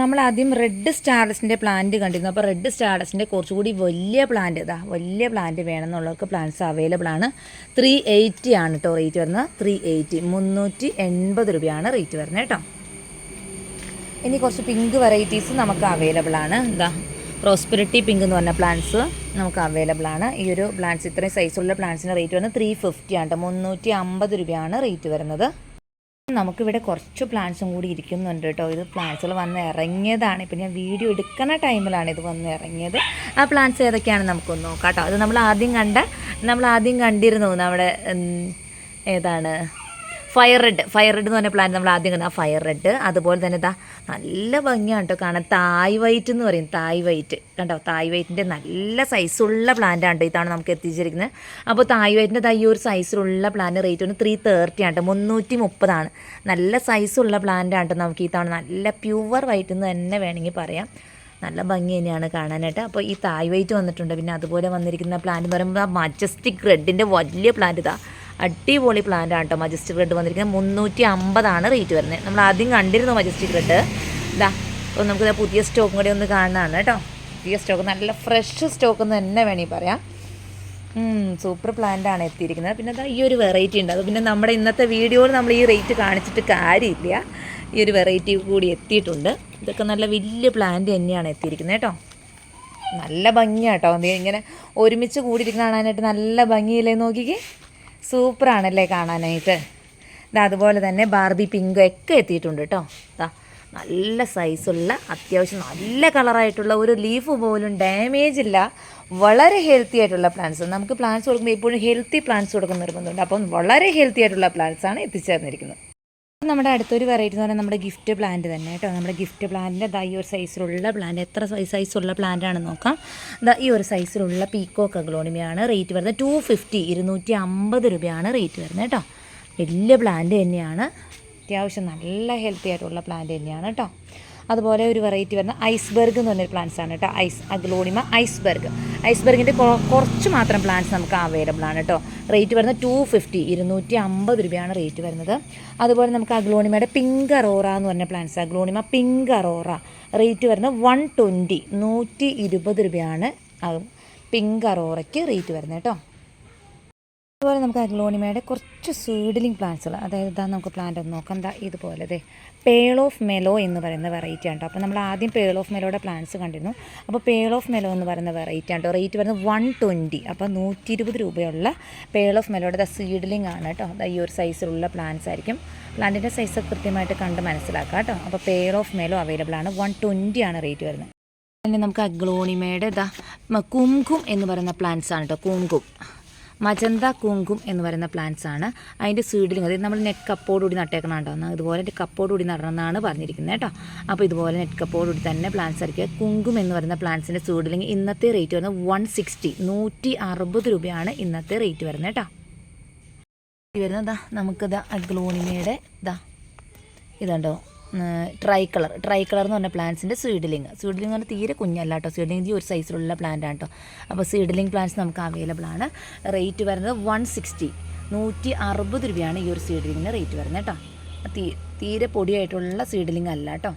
നമ്മൾ ആദ്യം റെഡ് സ്റ്റാർഡസിന്റെ പ്ലാന്റ് കണ്ടിരുന്നു. അപ്പോൾ റെഡ് സ്റ്റാർഡസിന്റെ കുറച്ചുകൂടി വലിയ പ്ലാന്റ് ഇതാ വലിയ പ്ലാന്റ് വേണമെന്നുള്ളവർക്ക് പ്ലാന്റ്സ് അവൈലബിൾ ആണ്. ത്രീ എയ്റ്റി ആണ് കേട്ടോ റേറ്റ് വരുന്നത്. ത്രീ എയ്റ്റി മുന്നൂറ്റി എൺപത് രൂപയാണ് റേറ്റ് വരുന്നത് കേട്ടോ. ഇനി കുറച്ച് പിങ്ക് വെറൈറ്റീസ് നമുക്ക് അവൈലബിൾ ആണ്. എന്താ പ്രോസ്പെരിറ്റി പിങ്ക് എന്ന് പറഞ്ഞ പ്ലാന്റ്സ് നമുക്ക് അവൈലബിൾ ആണ്. ഈ ഒരു പ്ലാന്റ്സ് ഇത്രയും സൈസുള്ള പ്ലാന്റ്സിന്റെ റേറ്റ് വരുന്നത് ത്രീ ഫിഫ്റ്റി ആണ് കേട്ടോ മുന്നൂറ്റി അമ്പത് രൂപയാണ് റേറ്റ് വരുന്നത്. നമുക്കിവിടെ കുറച്ച് പ്ലാന്റ്സും കൂടി ഇരിക്കുന്നുണ്ട് കേട്ടോ. ഇത് പ്ലാന്റ്സുകൾ വന്ന് ഇറങ്ങിയതാണ്. ഇപ്പം ഞാൻ വീഡിയോ എടുക്കുന്ന ടൈമിലാണ് ഇത് വന്ന് ഇറങ്ങിയത്. ആ പ്ലാന്റ്സ് ഏതൊക്കെയാണ് നമുക്കൊന്ന് നോക്കാം കേട്ടോ. അത് നമ്മൾ ആദ്യം കണ്ട നമ്മൾ ആദ്യം കണ്ടിരുന്നു നമ്മുടെ ഏതാണ്? ഫയർ റെഡ് ഫയർ റെഡ് എന്ന് പറഞ്ഞ പ്ലാന്റ് നമ്മൾ ആദ്യം കണ്ട. ഫയർ റെഡ് അതുപോലെ തന്നെ ഇതാ നല്ല ഭംഗിയാണ് കേട്ടോ കാണാൻ. തായ് വൈറ്റ് എന്ന് പറയും. തായ് വൈറ്റ് കണ്ടോ? തായ് വൈറ്റിന്റെ നല്ല സൈസുള്ള പ്ലാന്റ് ആണ് ഇതാണ് നമുക്ക് എത്തിച്ചിരിക്കുന്നത്. അപ്പോൾ തായ് വൈറ്റിന്റെ തൈ ഒരു സൈസിലുള്ള പ്ലാന്റ് റേറ്റ് ഒന്ന് ത്രീ തേർട്ടി ആണ് മുന്നൂറ്റി മുപ്പതാണ് നല്ല സൈസുള്ള പ്ലാന്റ് ആണ് നമുക്ക് ഈ തവണ നല്ല പ്യുവർ വൈറ്റ് എന്ന് തന്നെ വേണമെങ്കിൽ പറയാം. നല്ല ഭംഗി തന്നെയാണ് കാണാനായിട്ട് അപ്പോൾ ഈ തായ് വൈറ്റ് വന്നിട്ടുണ്ട്. പിന്നെ അതുപോലെ വന്നിരിക്കുന്ന പ്ലാന്റ് എന്ന് പറയുമ്പോൾ ആ മജസ്റ്റിക് റെഡിന്റെ വലിയ പ്ലാന്റ് ഇതാ. അടിപൊളി പ്ലാന്റ് ആണ് കേട്ടോ മജസ്റ്റിക് റെഡ് വന്നിരിക്കുന്നത്. മുന്നൂറ്റി അമ്പതാണ് റേറ്റ് വരുന്നത്. നമ്മൾ ആദ്യം കണ്ടിരുന്നു മജസ്റ്റിക് റെഡ് ഇതാ അപ്പോൾ നമുക്ക് പുതിയ സ്റ്റോക്കും കൂടി ഒന്ന് കാണുന്നതാണ് കേട്ടോ. പുതിയ സ്റ്റോക്ക് നല്ല ഫ്രഷ് സ്റ്റോക്ക് എന്ന് തന്നെ വേണമെങ്കിൽ പറയാം. സൂപ്പർ പ്ലാന്റ് ആണ് എത്തിയിരിക്കുന്നത്. പിന്നെ അതാ ഈ ഒരു വെറൈറ്റി ഉണ്ട്. അത് പിന്നെ നമ്മുടെ ഇന്നത്തെ വീഡിയോയിൽ നമ്മൾ ഈ റേറ്റ് കാണിച്ചിട്ട് കാര്യമില്ല. ഈ ഒരു വെറൈറ്റി കൂടി എത്തിയിട്ടുണ്ട്. ഇതൊക്കെ നല്ല വലിയ പ്ലാന്റ് തന്നെയാണ് എത്തിയിരിക്കുന്നത് കേട്ടോ. നല്ല ഭംഗിയാട്ടോ. ഇങ്ങനെ ഒരുമിച്ച് കൂടിയിരിക്കുന്ന കാണാനായിട്ട് നല്ല ഭംഗിയില്ലേ നോക്കിക്കേ. സൂപ്പറാണല്ലേ കാണാനായിട്ട്. ഇതാ അതുപോലെ തന്നെ ബാർബി പിങ്ക് ഒക്കെ എത്തിയിട്ടുണ്ട് കേട്ടോ. ഇതാ നല്ല സൈസുള്ള അത്യാവശ്യം നല്ല കളറായിട്ടുള്ള ഒരു ലീഫ് പോലും ഡാമേജ് ഇല്ല. വളരെ ഹെൽത്തി ആയിട്ടുള്ള പ്ലാന്റ്സ് നമുക്ക് പ്ലാന്റ്സ് കൊടുക്കുമ്പോൾ എപ്പോഴും ഹെൽത്തി പ്ലാന്റ്സ് കൊടുക്കുന്ന നിർബന്ധമുണ്ട് അപ്പം വളരെ ഹെൽത്തി ആയിട്ടുള്ള പ്ലാന്റ്സാണ് എത്തിച്ചേർന്നിരിക്കുന്നത്. നമ്മുടെ അടുത്തൊരു വെറൈറ്റി എന്ന് പറഞ്ഞാൽ നമ്മുടെ ഗിഫ്റ്റ് പ്ലാന്റ് തന്നെ കേട്ടോ. നമ്മുടെ ഗിഫ്റ്റ് പ്ലാന്റിന്റെ ദാ ഈ ഒരു സൈസിലുള്ള പ്ലാന്റ് എത്ര സൈസ് സൈസുള്ള പ്ലാന്റ് ആണെന്ന് നോക്കാം. ദാ ഈ ഒരു സൈസിലുള്ള പീക്കോക്ക് ഗ്ലോണിമയാണ് റേറ്റ് വരുന്നത് ടു ഫിഫ്റ്റി ഇരുന്നൂറ്റി അമ്പത് രൂപയാണ് റേറ്റ് വരുന്നത് കേട്ടോ. വലിയ പ്ലാന്റ് തന്നെയാണ്. അത്യാവശ്യം നല്ല ഹെൽത്തി ആയിട്ടുള്ള പ്ലാന്റ് തന്നെയാണ് കേട്ടോ. അതുപോലെ ഒരു വെറൈറ്റി വരുന്ന ഐസ്ബെർഗ് എന്ന് പറഞ്ഞൊരു പ്ലാന്റ്സ് ആണ് കേട്ടോ. ഐസ് അഗ്ലോണിമ ഐസ്ബെർഗ് ഐസ്ബർഗിന്റെ കുറച്ച് മാത്രം പ്ലാന്റ്സ് നമുക്ക് അവൈലബിൾ ആണ് കേട്ടോ. റേറ്റ് വരുന്നത് ടു ഫിഫ്റ്റി ഇരുന്നൂറ്റി അമ്പത് രൂപയാണ് റേറ്റ് വരുന്നത്. അതുപോലെ നമുക്ക് അഗ്ലോണിമയുടെ പിങ്ക് അറോറ എന്ന് പറഞ്ഞ plants aglaonema pink Aurora rate വരുന്നത് വൺ ട്വന്റി നൂറ്റി ഇരുപത് രൂപയാണ് പിങ്ക് അറോറയ്ക്ക് റേറ്റ് വരുന്നത് കേട്ടോ. അതുപോലെ നമുക്ക് അഗ്ലോണിമയുടെ കുറച്ച് സീഡ്ലിംഗ് പ്ലാന്റ്സുകൾ അതായത് ഇതാ നമുക്ക് പ്ലാന്റ് ഒന്ന് നോക്കാം. എന്താ ഇതുപോലെ അതെ പേൾ ഓഫ് മെലോ എന്ന് പറയുന്ന വെറൈറ്റി ആണ് അപ്പോൾ നമ്മൾ ആദ്യം പേൾ ഓഫ് മെലോയുടെ പ്ലാന്റ്സ് കണ്ടിരുന്നു. അപ്പോൾ പേൾ ഓഫ് മെലോ എന്ന് പറയുന്ന വെറൈറ്റി ആണ് റേറ്റ് വരുന്നത് വൺ ട്വന്റി അപ്പോൾ നൂറ്റി ഇരുപത് രൂപയുള്ള പേൾ ഓഫ് മെലോയുടെ ദ സീഡ്ലിംഗ് ആണ് കേട്ടോ ദാ ഈ ഒരു സൈസിലുള്ള പ്ലാന്റ്സ് ആയിരിക്കും. പ്ലാന്റിന്റെ സൈസ് കൃത്യമായിട്ട് കണ്ട് മനസ്സിലാക്കാം കേട്ടോ അപ്പോൾ പേൾ ഓഫ് മെലോ അവൈലബിൾ ആണ്. വൺ ട്വന്റി ആണ് റേറ്റ് വരുന്നത്. പിന്നെ നമുക്ക് അഗ്ലോണിമയുടെ ഇതാ കുംകും എന്ന് പറയുന്ന പ്ലാന്റ്സ് ആണ് കേട്ടോ കുങ്കും. മജന്ത കുങ്കും എന്ന് പറയുന്ന പ്ലാന്റ്സ് ആണ്. അതിന്റെ സീഡിലിങ് അതായത് നമ്മൾ നെറ്റ് കപ്പോടുകൂടി നട്ടേക്കണം കേട്ടോ ഇതുപോലെ കപ്പോടുകൂടി നടണമെന്നാണ് പറഞ്ഞിരിക്കുന്നത് കേട്ടോ. അപ്പോൾ ഇതുപോലെ നെറ്റ് കപ്പോടുകൂടി തന്നെ പ്ലാന്റ്സ് ഇറക്കിയ കുങ്കും എന്ന് പറയുന്ന പ്ലാന്റ്സിന്റെ സീഡിലിങ് ഇന്നത്തെ റേറ്റ് വരുന്നത് വൺ സിക്സ്റ്റി നൂറ്റി അറുപത് രൂപയാണ് ഇന്നത്തെ റേറ്റ് വരുന്നത് കേട്ടോ. വരുന്നതാ നമുക്കിതാ അഗ്ലോണിമയുടെ ഇതാ ഇതുണ്ടോ? ട്രൈ കളർ ട്രൈ കളർ എന്ന് പറഞ്ഞ പ്ലാന്റ്സിന്റെ സീഡ്ലിങ് സീഡ്ലിംഗ് എന്ന് പറഞ്ഞാൽ തീരെ കുഞ്ഞല്ല കേട്ടോ സീഡ്ലിംഗ് ഈ ഒരു സൈസിലുള്ള പ്ലാന്റ് ആണ് കേട്ടോ അപ്പോൾ സീഡ്ലിംഗ് പ്ലാന്റ്സ് നമുക്ക് അവൈലബിൾ ആണ്. റേറ്റ് വരുന്നത് വൺ സിക്സ്റ്റി നൂറ്റി അറുപത് രൂപയാണ് ഈ ഒരു സീഡ്ലിങ്ങിന് റേറ്റ് വരുന്നത് കേട്ടോ തീ തീരെ പൊടിയായിട്ടുള്ള സീഡ്ലിംഗ് അല്ല കേട്ടോ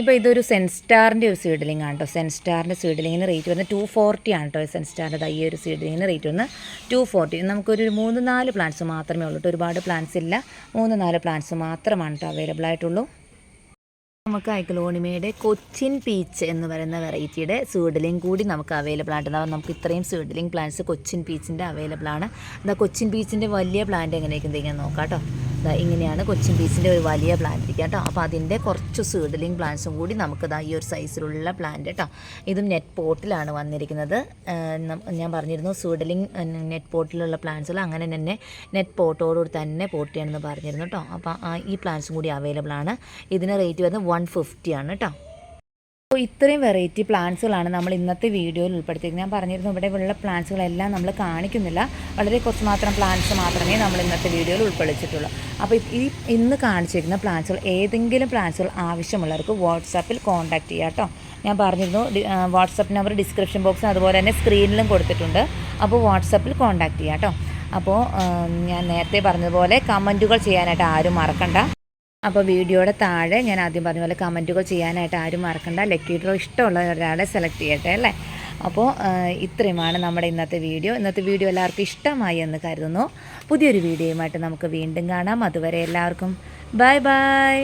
ഇപ്പോൾ ഇതൊരു സെൻസ്റ്റാറിന്റെ ഒരു സീഡ്ലിംഗ് ആണ് കേട്ടോ സെൻസ്റ്റാറിന്റെ സീഡ്ലിങ്ങിന് റേറ്റ് വരുന്നത് ടു ഫോർട്ടി ആണ് കേട്ടോ സെൻസ്റ്റാറിന്റെ ഈ ഒരു സീഡ്ലിങ്ങിന് റേറ്റ് വരുന്നത് ടു ഫോർട്ടി നമുക്കൊരു മൂന്ന് നാല് പ്ലാന്റ്സ് മാത്രമേ ഉള്ളൂ കേട്ടോ ഒരുപാട് പ്ലാന്റ്സ് ഇല്ല. മൂന്ന് നാല് പ്ലാന്റ്സ് മാത്രമാണ് കേട്ടോ അവൈലബിൾ ആയിട്ടുള്ളൂ. നമുക്ക് ഐക്ലോണിമയുടെ കൊച്ചിൻ പീച്ച് എന്ന് പറയുന്ന വെറൈറ്റിയുടെ സീഡ്ലിംഗ് കൂടി നമുക്ക് അവൈലബിൾ അതാ നമുക്ക് ഇത്രയും സീഡ്ലിംഗ് പ്ലാന്റ്സ് കൊച്ചിൻ പീച്ചിന്റെ അവൈലബിൾ ആണ്. എന്താ കൊച്ചിൻ പീച്ചിന്റെ വലിയ പ്ലാന്റ് എങ്ങനെയൊക്കെ എന്തെങ്കിലും നോക്കാം കേട്ടോ ഇങ്ങനെയാണ് കൊച്ചിൻ പീസിന്റെ ഒരു വലിയ പ്ലാന്റ് ഇരിക്കുക കേട്ടോ. അപ്പോൾ അതിന്റെ കുറച്ച് സീഡ്ലിംഗ് പ്ലാന്റ്സും കൂടി നമുക്ക് ദാ ഈ ഒരു സൈസിലുള്ള പ്ലാന്റ് കേട്ടോ. ഇതും നെറ്റ് പോട്ടിലാണ് വന്നിരിക്കുന്നത്. ഞാൻ പറഞ്ഞിരുന്നു സീഡ്ലിംഗ് നെറ്റ് പോട്ടിലുള്ള പ്ലാന്റ്സുകൾ അങ്ങനെ തന്നെ നെറ്റ് പോട്ടോടുകൂടി തന്നെ പോട്ടിയാണെന്ന് പറഞ്ഞിരുന്നു കേട്ടോ. അപ്പോൾ ഈ പ്ലാന്റ്സും കൂടി അവൈലബിൾ ആണ്. ഇതിന് റേറ്റ് വരുന്നത് വൺ ഫിഫ്റ്റി ആണ് കേട്ടോ. അപ്പോൾ ഇത്രയും വെറൈറ്റി പ്ലാന്റ്സുകളാണ് നമ്മൾ ഇന്നത്തെ വീഡിയോയിൽ ഉൾപ്പെടുത്തിയത് ഞാൻ പറഞ്ഞിരുന്നു ഇവിടെ ഉള്ള പ്ലാന്റ്സുകളെല്ലാം നമ്മൾ കാണിക്കുന്നില്ല. വളരെ കുറച്ച് മാത്രം പ്ലാന്റ്സ് മാത്രമേ നമ്മൾ ഇന്നത്തെ വീഡിയോയിൽ ഉൾപ്പെടുത്തിയിട്ടുള്ളൂ അപ്പോൾ ഈ ഇന്ന് കാണിച്ചിരുന്ന പ്ലാന്റ്സുകൾ ഏതെങ്കിലും പ്ലാന്റ്സുകൾ ആവശ്യമുള്ളവർക്ക് വാട്സാപ്പിൽ കോൺടാക്റ്റ് ചെയ്യാം കേട്ടോ. ഞാൻ പറഞ്ഞിരുന്നു വാട്സപ്പ് നമ്പർ ഡിസ്ക്രിപ്ഷൻ ബോക്സ് അതുപോലെ തന്നെ സ്ക്രീനിലും കൊടുത്തിട്ടുണ്ട്. അപ്പോൾ വാട്സപ്പിൽ കോൺടാക്റ്റ് ചെയ്യാം കേട്ടോ. അപ്പോൾ ഞാൻ നേരത്തെ പറഞ്ഞതുപോലെ കമന്റുകൾ ചെയ്യാനായിട്ട് ആരും മറക്കണ്ട. അപ്പോൾ വീഡിയോയുടെ താഴെ ഞാൻ ആദ്യം പറഞ്ഞ പോലെ കമന്റുകൾ ചെയ്യാനായിട്ട് ആരും മറക്കണ്ട. ലക്കി ഡ്രോ ഇഷ്ടമുള്ള ഒരാളെ സെലക്ട് ചെയ്യട്ടെ അല്ലേ? അപ്പോൾ ഇത്രയുമാണ് നമ്മുടെ ഇന്നത്തെ വീഡിയോ. ഇന്നത്തെ വീഡിയോ എല്ലാവർക്കും ഇഷ്ടമായി എന്ന് കരുതുന്നു. പുതിയൊരു വീഡിയോയുമായിട്ട് നമുക്ക് വീണ്ടും കാണാം. അതുവരെ എല്ലാവർക്കും ബൈ ബൈ